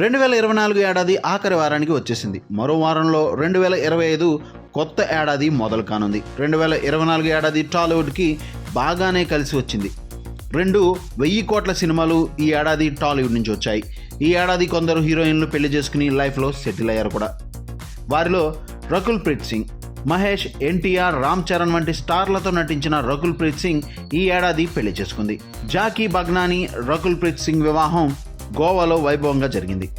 రెండు వేల ఇరవై నాలుగు ఏడాది ఆఖరి వారానికి వచ్చేసింది. మరో వారంలో రెండు వేల ఇరవై ఐదు కొత్త ఏడాది మొదలు కానుంది. రెండు వేల ఇరవై నాలుగు ఏడాది టాలీవుడ్కి బాగానే కలిసి వచ్చింది. రెండు వెయ్యి కోట్ల సినిమాలు ఈ ఏడాది టాలీవుడ్ నుంచి వచ్చాయి. ఈ ఏడాది కొందరు హీరోయిన్లు పెళ్ళి చేసుకుని లైఫ్లో సెటిల్ అయ్యారు కూడా. వారిలో రకుల్ ప్రీత్ సింగ్ మహేష్ ఎన్టీఆర్ రామ్ చరణ్ వంటి స్టార్లతో నటించిన రకుల్ ప్రీత్ సింగ్ ఈ ఏడాది పెళ్ళి చేసుకుంది. జాకీ బగ్నాని రకుల్ ప్రీత్ సింగ్ వివాహం గోవాలో వైభవంగా జరిగింది.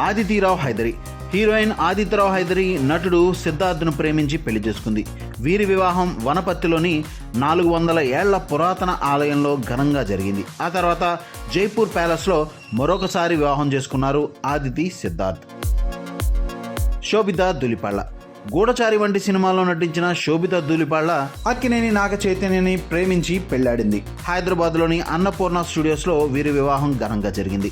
ఆదితిరావు హైదరి హీరోయిన్ ఆదిత్యరావు హైదరి నటుడు సిద్ధార్థ్ను ప్రేమించి పెళ్ళి చేసుకుంది. వీరి వివాహం వనపత్తిలోని నాలుగు వందల ఏళ్ళ పురాతన ఆలయంలో ఘనంగా జరిగింది. ఆ తర్వాత జైపూర్ ప్యాలెస్లో మరొకసారి వివాహం చేసుకున్నారు ఆదితి సిద్ధార్థ్. శోభిత దులిపాళ్ళ. గూఢచారి వంటి సినిమాలో నటించిన శోభిత దులిపాళ్ళ అక్కినేని నాగ చైతన్యని ప్రేమించి పెళ్ళాడింది. హైదరాబాద్లోని అన్నపూర్ణ స్టూడియోస్లో వీరి వివాహం ఘనంగా జరిగింది.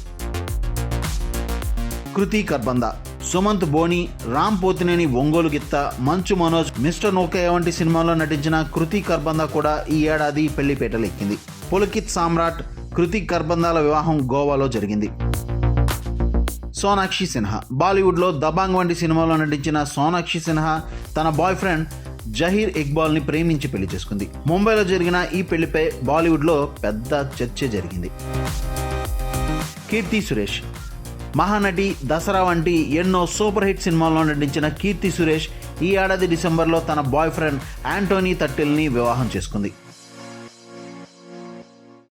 కృతి కర్బంద సుమంత్ బోని రామ్ పోతినేని ఒంగోలు గిత్త మంచు మనోజ్ మిస్టర్ నోకయ్య వంటి సినిమాల్లో నటించిన కృతి కర్బంద కూడా ఈ ఏడాది పెళ్ళిపేటలు ఎక్కింది పులకిత్ సామ్రాట్ కృతి కర్బందాల వివాహం గోవాలో జరిగింది. సోనాక్షి సిన్హా. బాలీవుడ్లో దబాంగ్ వంటి సినిమాలో నటించిన సోనాక్షి సిన్హా తన బాయ్ ఫ్రెండ్ జహీర్ ఇక్బాల్ని ప్రేమించి పెళ్ళి చేసుకుంది. ముంబైలో జరిగిన ఈ పెళ్ళిపై బాలీవుడ్లో పెద్ద చర్చ జరిగింది. కీర్తి సురేష్. మహానటి దసరా వంటి ఎన్నో సూపర్ హిట్ సినిమాల్లో నటించిన కీర్తి సురేష్ ఈ ఏడాది డిసెంబర్లో తన బాయ్ ఫ్రెండ్ యాంటోనీ తట్టిల్ని వివాహం చేసుకుంది.